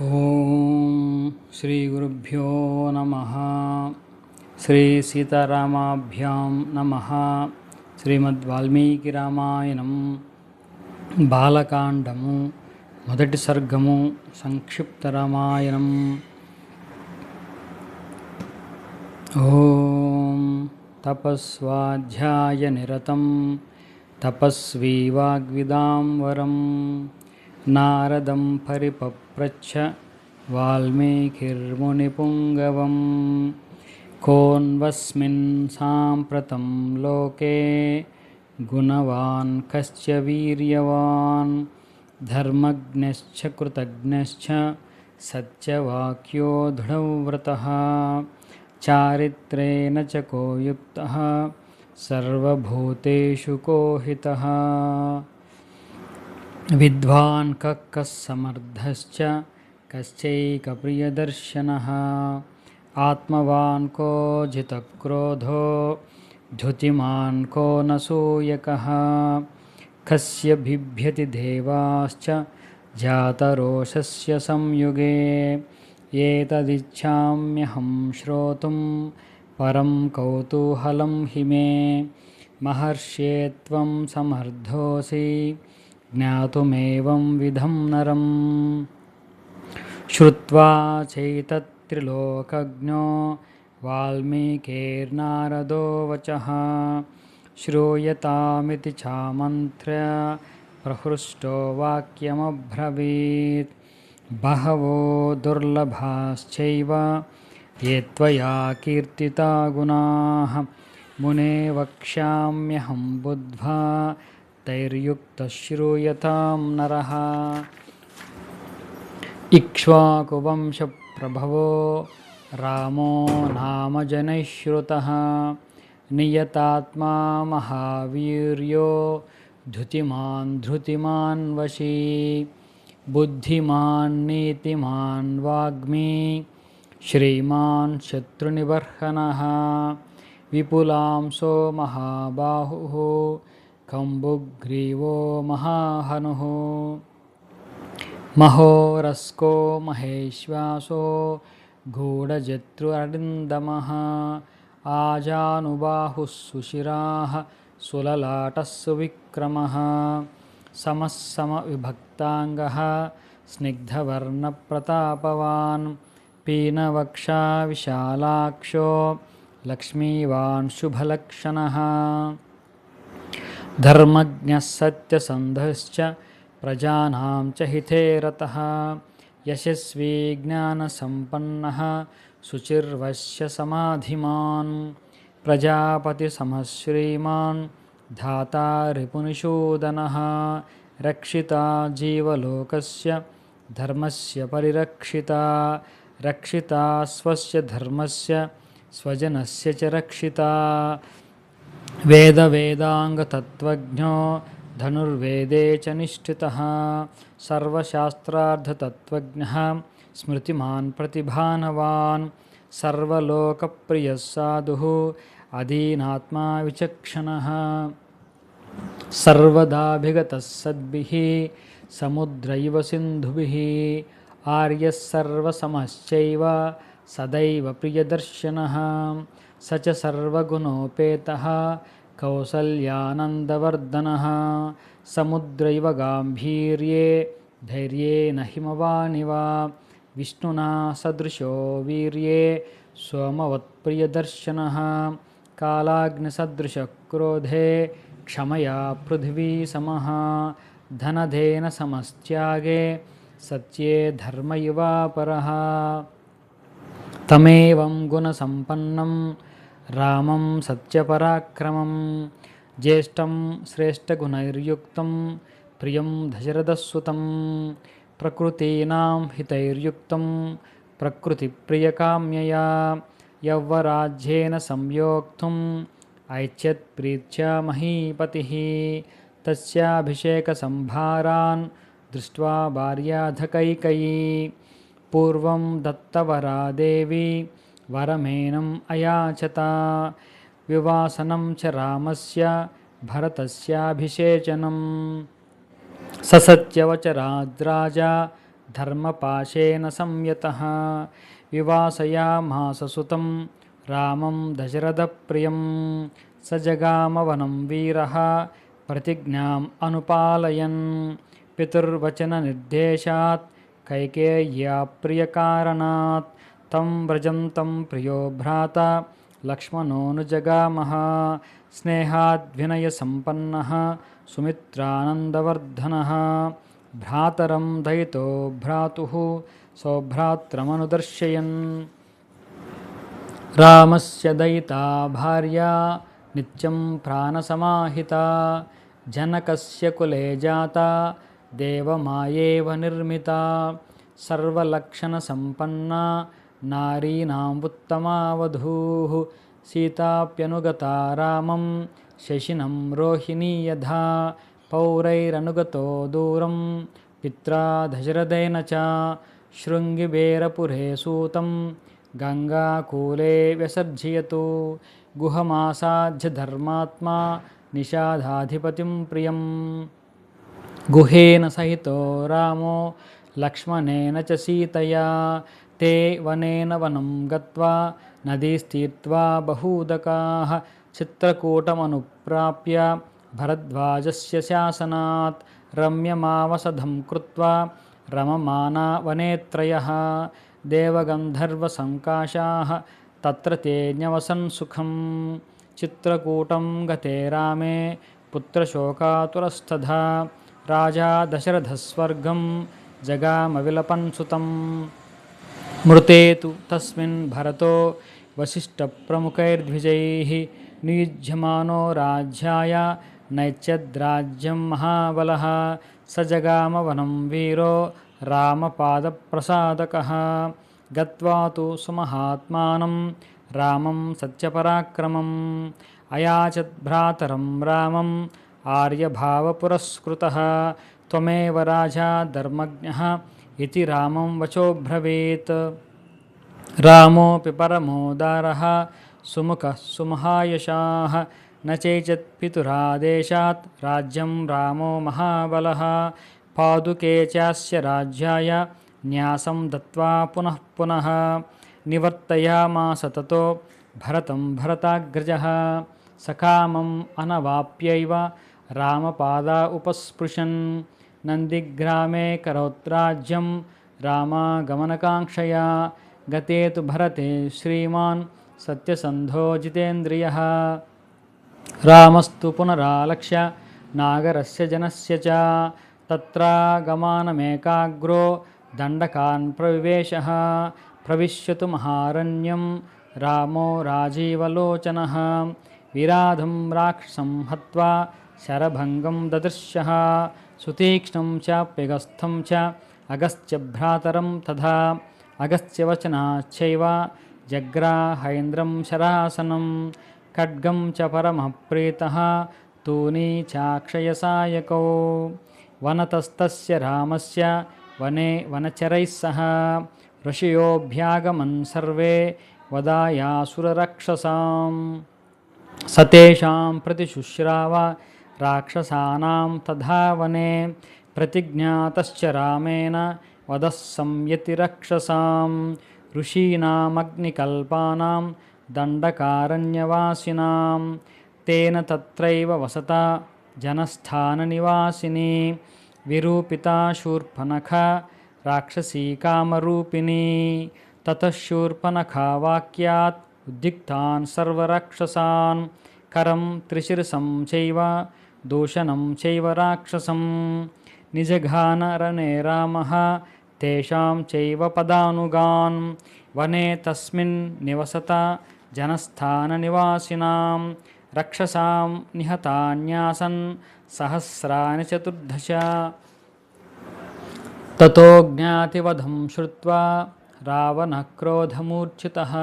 ॐ श्रीगुरुभ्यो नमः श्रीसीतारामाभ्यां नमः శ్రీమద్వాల్మీకిరామాయణం బాలకాండము మొదటి సర్గము సంక్షిప్త రామాయణం ఓం తపస్వాధ్యాయ నిరతం తపస్వీ వాగ్విదాం వరం नारदं परिपप्रच्छ वाल्मीकिर्मुनिपुङ्गवं कोऽन्वस्मिन् साम्प्रतं लोके गुणवान् कश्च वीर्यवान्। धर्मज्ञश्च कृतज्ञश्च सत्यवाक्यो दृढव्रतः। चारित्रेण च को युक्तः सर्वभूतेषु को हितः। विद्वान् कः कः समर्थश्च कश्चैकप्रियदर्शनः। आत्मवान् को जितक्रोधो धृतिमान्को न सूयकः। कस्य बिभ्यतिदेवाश्च जातरोषस्य संयुगे। एतदिच्छाम्यहं श्रोतुं परं कौतूहलं हि मे। महर्ष्ये त्वं समर्थोऽसि। ज्ञातुमेवं विधं नरम्। श्रुत्वा चैतत्त्रिलोकज्ञो वाल्मीकेर्नारदो वचः। श्रूयतामिति चामन्त्र्य प्रहृष्टो वाक्यमब्रवीत्। बहवो दुर्लभाश्चैव ये त्वया कीर्तिता गुणाः मुने वक्ष्याम्यहं बुद्ध्वा तैर्युक्तः श्रूयतां नरः इक्ष्वाकुवंशप्रभवो रामो नाम जनैः श्रुतः नियतात्मा महावीर्यो धृतिमान् धृतिमान् वशी। बुद्धिमान् नीतिमान् वाग्मी। श्रीमान् शत्रुनिबर्हणः विपुलांसो महाबाहुः कम्बुग्रीवो महाहनुः। महोरस्को महेश्वासो गूढजत्रुअरिन्दमः आजानुबाहुः सुशिराः सुललाटः सुविक्रमः। समः समविभक्ताङ्गः स्निग्धवर्णप्रतापवान्। पीनवक्षा विशालाक्षो लक्ष्मीवान् शुभलक्षणः धर्मज्ञः सत्यसन्धश्च प्रजानां च हिते रतः यशस्वी ज्ञानसम्पन्नः शुचिर्वश्य समाधिमान्। प्रजापतिसमः श्रीमान् धाता रिपुनिषूदनः। रक्षिता जीवलोकस्य धर्मस्य परिरक्षिता। रक्षिता स्वस्य धर्मस्य स्वजनस्य च रक्षिता वेदवेदाङ्गतत्त्वज्ञो धनुर्वेदे च निष्ठितः। सर्वशास्त्रार्थतत्त्वज्ञः स्मृतिमान् प्रतिभानवान्। सर्वलोकप्रियः साधुः अधीनात्मा विचक्षणः। सर्वदाभिगतः सद्भिः समुद्रैव सिन्धुभिः। आर्यः सर्वसमश्चैव सदैव प्रियदर्शनः स च सर्वगुणोपेतः कौसल्यानन्दवर्धनः। समुद्रैव गाम्भीर्ये धैर्येण हिमवानिव। विष्णुना सदृशो वीर्ये सोमवत्प्रियदर्शनः। कालाग्निसदृशक्रोधे क्षमया पृथिवी समः। धनधेन समस्त्यागे सत्ये धर्म इवा परः तमेवं गुणसम्पन्नं रामं सत्यपराक्रमं ज्येष्ठं श्रेष्ठगुणैर्युक्तं प्रियं दशरथसुतं प्रकृतीनां हितैर्युक्तं प्रकृतिप्रियकाम्यया यौवराज्येन संयोक्तुम् ऐच्छत्प्रीत्या महीपतिः तस्याभिषेकसम्भारान् दृष्ट्वा भार्याधकैकयी पूर्वं दत्तवरा देवी वरमेनम् अयाचता। विवासनं च रामस्य भरतस्याभिषेचनं। ससत्यवचराद्राजा धर्मपाशेन संयतः। विवासयामाससुतं रामं दशरथप्रियं। स जगामवनं वीरः प्रतिज्ञाम् अनुपालयन्। पितुर्वचननिर्देशात् कैकेय्या प्रियकारणात् तं व्रजन्तं प्रियो भ्राता लक्ष्मणोऽनुजगामः स्नेहाद्विनयसम्पन्नः सुमित्रानन्दवर्धनः। भ्रातरं दयितो भ्रातुः सौभ्रात्रमनुदर्शयन्। रामस्य दयिता भार्या नित्यं प्राणसमाहिता। जनकस्य कुले जाता देवमायेव निर्मिता। सर्वलक्षणसम्पन्ना नारीणाम् उत्तमा वधूः सीताप्यनुगता रामं शशिनं रोहिणी यथा पौरैरनुगतो दूरं पित्रा दशरथेन च शृङ्गिबेरपुरे सूतं गङ्गाकूले व्यसर्जयतु गुहमासाध्य धर्मात्मा निषादाधिपतिं प्रियं गुहेन सहितो रामो लक्ष्मणेन च सीतया ते वनेन वनं गत्वा नदीस्तीर्त्वा बहूदकाः चित्रकूटमनुप्राप्य भरद्वाजस्य शासनात् रम्यमावसधं कृत्वा रममाना वनेत्रयः देवगन्धर्वसङ्काशाः तत्र ते न्यवसन् सुखं चित्रकूटं गते रामे पुत्रशोकातुरस्तथा। राजा दशरथस्वर्गं जगामविलपन् सुतं मृते तु तस्मिन् भरतो वसिष्ठप्रमुखैर्द्विजैः नियुज्यमानो राज्याय नैत्यद्राज्यं महाबलः। स जगामवनं वीरो रामपादप्रसादकः। गत्वा तु सुमहात्मानं रामं सत्यपराक्रमम्। अयाचद्भ्रातरं रामम् आर्यभावपुरस्कृतः। त्वमेव राजा धर्मज्ञः इति रामं वचोब्रवीत् रामोऽपि परमोदारः सुमुखः सुमहायशाः न चैचत्पितुरादेशात् राज्यं रामो महाबलः। पादुके चास्य राज्याय न्यासं दत्त्वा पुनः पुनः। निवर्तयामास ततो भरतं भरताग्रजः। सकामम् अनवाप्यैव रामपादा उपस्पृशन् नन्दिग्रामे करोत्राज्यं रामागमनकाङ्क्षया गते तु भरते श्रीमान् सत्यसन्धो जितेन्द्रियः। रामस्तु पुनरालक्ष्य नागरस्य जनस्य च तत्रागमानमेकाग्रो दण्डकान् प्रविवेशः। प्रविश्यतु महारण्यं रामो राजीवलोचनः। विराधं राक्षसं हत्वा शरभङ्गं ददृश्यः సుతీక్ష్ణం చ పెగస్థం చ అగస్త్య భ్రాతరం తథా అగస్త్య వచనాశ్చైవ జగ్రాహైంద్రం శరాసనం ఖడ్గం చ పరమప్రీత తూనీ చాక్షయసాయకౌ వనతస్తస్య రామస్య వనే వనచరైः సహ ఋషియోభ్యాగమన్ సర్వే వదాయాసురరక్షసాం సతేషాం ప్రతిశుశ్రావ राक्षसानां तथा वने प्रतिज्ञातश्च रामेण वधः संयतिरक्षसां ऋषीणामग्निकल्पानां दण्डकारण्यवासिनां तेन तत्रैव वसता जनस्थाननिवासिनी विरूपिता शूर्पणखा राक्षसी कामरूपिणी। ततः शूर्पणखावाक्यात् उद्दिक्तान् सर्वराक्षसान्। करं त्रिशिरसं चैव दूषणं चैव राक्षसं निजघानरणे रामः तेषां चैव पदानुगान्। वने तस्मिन् निवसता जनस्थाननिवासिनां रक्षसां निहतान्यासन् सहस्राणि चतुर्दश। ततो ज्ञातिवधं श्रुत्वा रावणः क्रोधमूर्छितः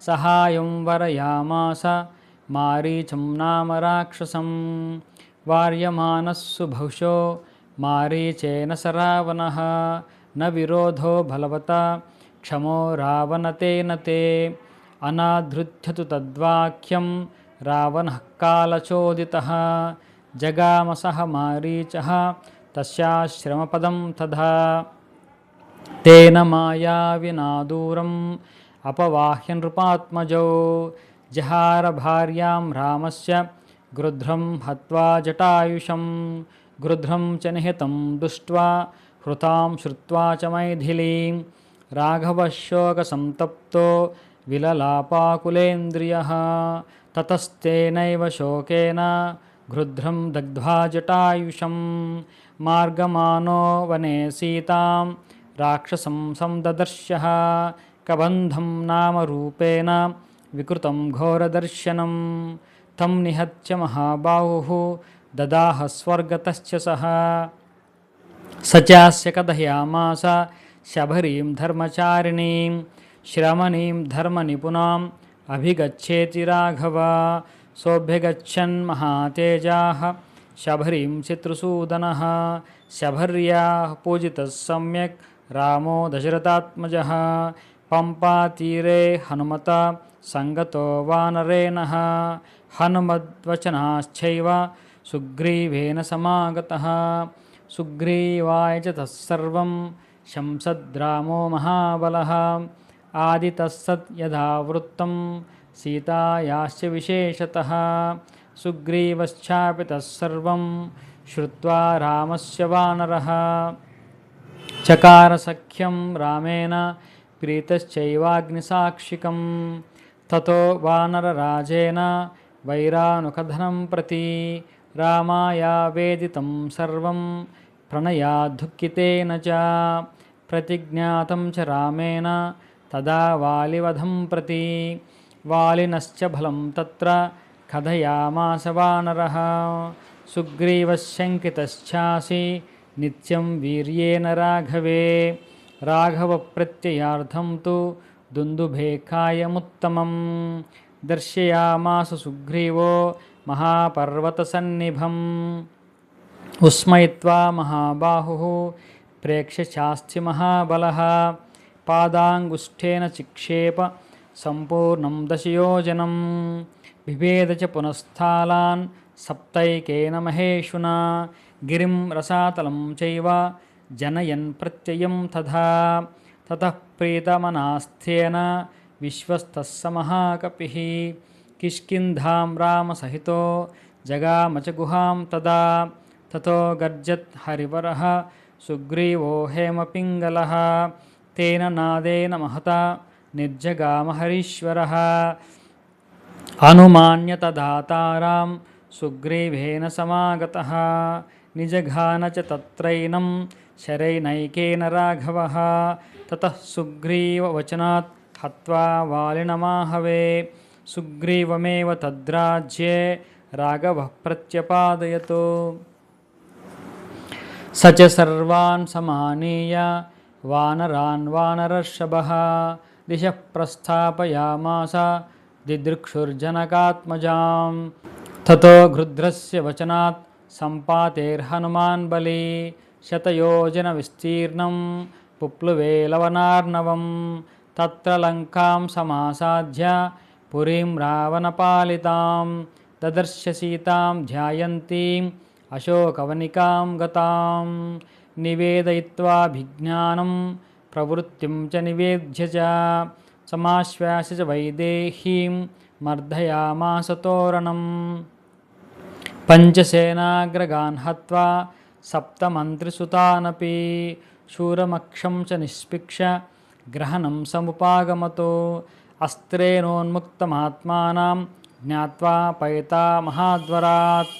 सहायं वरयामास मारीचं नाम राक्षसं। वार्यमानः सुभौषो मारीचेन स रावणः। न विरोधो बलवता क्षमो रावणतेन ते अनाधृत्यतु तद्वाक्यं रावणः कालचोदितः। जगामसः मारीचः तस्याश्रमपदं तथा। तेन मायाविना दूरम् अपवाह्य नृपात्मजौ जहार भार्यां रामस्य गृध्रं हत्वा जटायुषं गृध्रं च निहितं दृष्ट्वा हृतां श्रुत्वा च मैथिलीं राघवशोकसन्तप्तो विललापाकुलेन्द्रियः ततस्तेनैव शोकेन गृध्रं दग्ध्वा जटायुषं मार्गमानो वने सीतां राक्षसं संददर्शः कबन्धं नाम रूपेण వికృతం ఘోరదర్శనం. తం నిహత్య మహాబాహు దదాహ స్వర్గతశ్చ సహ సచాస్య కథయామాస శబరీం ధర్మచారిణీం శ్రమణీం ధర్మనిపుణాం అభిగచ్చేతి రాఘవ సోభ్యగచ్చన్ మహాతేజా శబరీం చిత్రసూదన శబర్యా పూజిత సమ్యక్ రామో దశరథాత్మజ పంపాతీరే హనుమత सङ्गतो वानरेणः। हनुमद्वचनाश्चैव सुग्रीवेन समागतः। सुग्रीवाय च तत्सर्वं शंसद्रामो महाबलः। आदितस्सत् यथा वृत्तं सीतायाश्च विशेषतः। सुग्रीवश्चापि तत्सर्वं श्रुत्वा रामस्य वानरः। चकारसख्यं रामेण प्रीतश्चैवाग्निसाक्षिकं ततो वानरराजेन वैरानुकधनं प्रति रामायावेदितं सर्वं प्रणयाद्धुक्कितेन च प्रतिज्ञातं च रामेण तदा वालिवधं प्रति वालिनश्च फलं तत्र कथयामास वानरः सुग्रीवशङ्कितश्चासि नित्यं वीर्येण राघवे राघवप्रत्ययार्थं तु దుందుభేకాయముత్తమం దర్శయామాసు సుగ్రీవో మహాపర్వతసన్నిభం ఉస్మయిత్వా మహాబాహు ప్రేక్షశాస్తి మహాబల పాదాంగుష్ఠేన చిక్షేప సంపూర్ణం దశయోజనం బిభేద చ పునస్థాలాన్ సప్తైకేన మహేషునా గిరిం రసాతలం చైవ జనయన్ ప్రత్యయం తథా తతః ప్రీతమనాస్థేన విశ్వస్తస్స మహాకపి కిష్కింధాం రామసహితో జగామచగుహాం తదా. తతో గర్జత్ హరివర సుగ్రీవో హేమపింగళ. తేన నాదేన మహత నిర్జగామహరీశ్వర. అనుమాన్యత దాతారాం సుగ్రీవేణ సమాగత. నిజఘాన చ తత్రైనం శరైనైకేన రాఘవ. ततः सुग्रीववचनात् हत्वा वालिनमाहवे। सुग्रीवमेव तद्राज्ये राघवः प्रत्यपादयतो। स च सर्वान् समानीय वानरान् वानरर्षभः। दिशः प्रस्थापयामास दिदृक्षुर्जनकात्मजां ततो गृध्रस्य वचनात् सम्पातेर्हनुमान् बली। शतयोजनविस्तीर्णं पुप्लुवे लवनार्णवं तत्र लङ्कां समासाद्य पुरीं रावणपालितां ददर्श सीतां ध्यायन्तीम्। अशोकवनिकां गतां निवेदयित्वाभिज्ञानं प्रवृत्तिं च निवेद्य च। समाश्वास्य च वैदेहीं मर्दयामास तोरणं पञ्चसेनाग्रगान् हत्वा सप्तमन्त्रिसुतानपि శూరమక్షం చ నిష్పిక్ష గ్రహణం సముపాగమతో అస్త్రేణోన్ముక్తమాత్మానం జ్ఞావా పైతా మహాద్వరాత్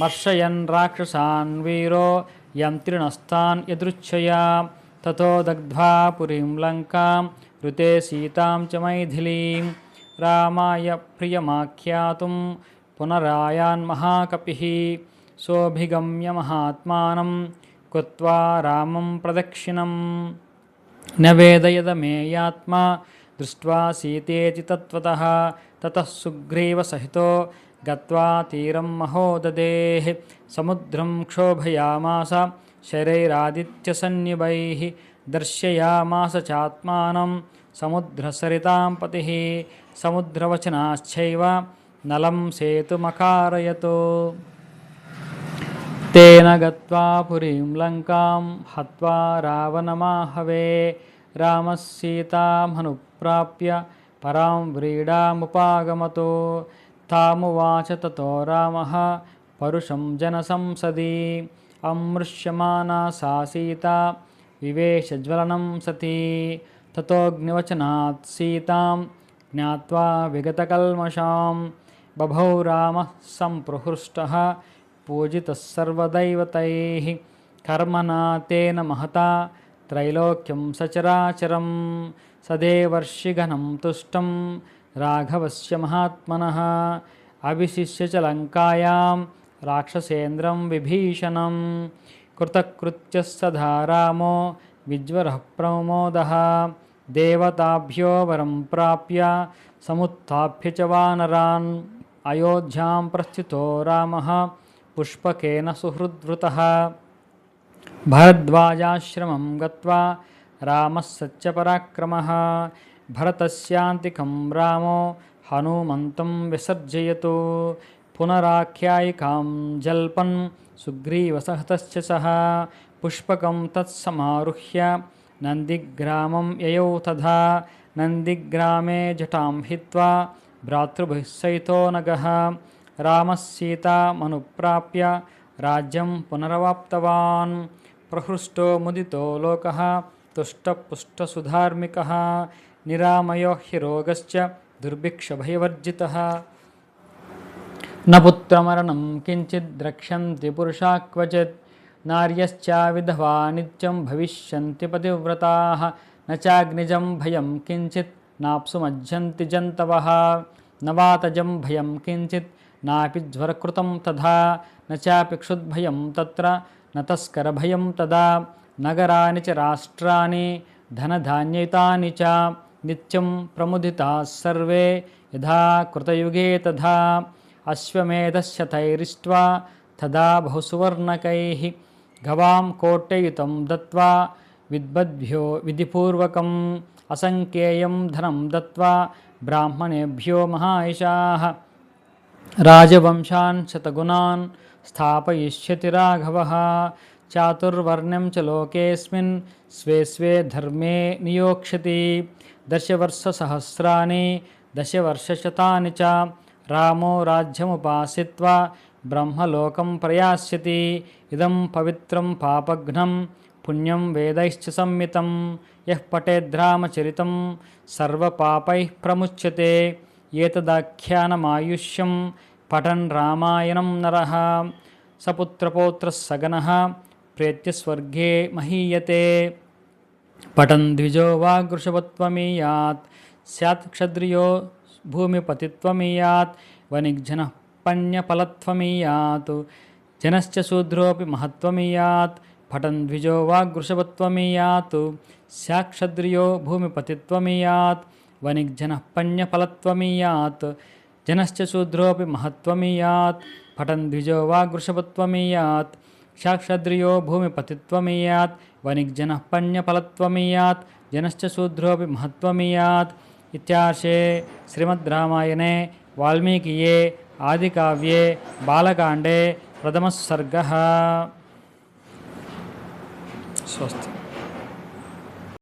మర్షయన్ రాక్షసాన్ వీరో యంత్రిణస్థాన్ యదృచ్ఛయా తతో దగ్ధ్వా పురీం లంకాం ఋతే సీతాం చ మైథిలీం రామాయ ప్రియమాఖ్యాతుం పునరాయాన్మహాకపి సోభిగమ్య మహాత్మానం कृत्वा रामं प्रदक्षिणं न वेदयदमेयात्मा दृष्ट्वा सीतेति तत्त्वतः ततः सुग्रीवसहितो गत्वा तीरं महोददेः समुद्रं क्षोभयामास शरैरादित्यसन्निभैः दर्शयामास चात्मानं समुद्रसरितां पतिः समुद्रवचनाश्चैव नलं सेतुमकारयतो तेन गत्वा पुरीं लङ्कां हत्वा रावणमाहवे। रामः सीतामनुप्राप्य परां व्रीडामुपागमतो। तामुवाच ततो रामः परुषं जनसंसदि। अमृष्यमाना सा सीता विवेशज्वलनं सती। ततोऽग्निवचनात् सीतां ज्ञात्वा विगतकल्मषां। बभौ रामः सम्प्रहृष्टः పూజితసర్వదైవతైః కర్మనా తేన మహతా త్రైలోక్యం సచరాచరం సదేవర్షిఘనం తుష్టం రాఘవస్య మహాత్మన అవిశిష్య చ లంకాయాం రాక్షసేంద్రం విభీషణం కృతకృత్య సదా రామో విజ్వర ప్రమోద దేవతాభ్యో వరం ప్రాప్య సముత్ప్య చ వానరాన్ అయోధ్యాం ప్రస్థితో రామ पुष्पकेन सुहृद्वृतः। भरद्वाजाश्रमं गत्वा रामः सच्चपराक्रमः भरतस्यान्तिकं रामो हनुमन्तं विसर्जयतु। पुनराख्यायिकां जल्पन् सुग्रीवसहतश्च सः पुष्पकं तत्समारुह्य नन्दिग्रामं ययौ तथा। नन्दिग्रामे जटां हित्वा भ्रातृभिः सहितो नगः రామసీతమనుప్రాప్య రాజ్యం పునరవాప్తవాన్ ప్రహృష్టో ముదితో లోక తుష్టపుష్టసుధార్మిక నిరామయో హ్యరోగశ్చ దుర్భిక్షభయవర్జిత నపుత్రమరణం కించిద్రక్ష్యంతి పురుషా క్వచిత్ నార్యశ్చావిధవా నిత్యం భవిష్యంతి పతివ్రతా నచాగ్నిజం భయం కించిత్ నాప్సుమజ్జంతి జంతవ నవాతజం భయం కించిత్ नापि ज्वरकृतं तथा न चापि क्षुद्भयं तत्र न तस्करभयं तदा नगराणि च राष्ट्राणि धनधान्ययुतानि च नित्यं प्रमुदिताः सर्वे यथा कृतयुगे तथा अश्वमेधशतैरिष्ट्वा तदा बहुसुवर्णकैः गवां कोट्ययुतं दत्त्वा विद्वद्भ्यो विधिपूर्वकम् असङ्ख्येयं धनं दत्त्वा ब्राह्मणेभ्यो महायशाः రాజవంశాన్ శతగుణాన్ స్థాపయిష్యతి రాఘవ చాతుర్వర్ణ్యం చ లోకేస్మిన్ స్వే స్వే ధర్మే నియోక్షతి దశవర్షసహస్రాన్ని దశవర్షశతాన్ని చ రామో రాజ్యముపాసిత్వా బ్రహ్మలోకం ప్రయాస్యతి ఇదం పవిత్రం పాపఘ్నం పుణ్యం వేదైశ్చ సంమితం యః పటేద్రామచరితం సర్వపాపైః ప్రముచ్యతే एतदाख्यानमायुष्यं पठन् रामायणं नरः। सपुत्रपौत्रः सगनः प्रेत्य स्वर्गे महीयते। पठन् द्विजो वागृषवत्वमीयात् स्यात् क्षत्रियो भूमिपतित्वमीयात् वनिग्जनः पण्यफलत्वमीयात्, जनश्च शूद्रोऽपि महत्त्वमीयात्। पठन् द्विजो वागृषवत्वमीयात् स्याक्षत्रियो भूमिपतित्वमीयात् वनिग्जनः पण्यफलत्वमीयात् जनश्च शूद्रोऽपि महत्त्वमीयात्। पठन् द्विजो वागृषवत्वमीयात् साक्षद्रियो भूमिपतित्वमीयात्। वनिग्जनः पण्यफलत्वमीयात् जनश्च शूद्रोऽपि महत्त्वमीयात्। इत्यार्षे श्रीमद् रामायणे वाल्मीकिये, आदिकाव्ये, बालकाण्डे प्रथमः सर्गः। स्वस्ति।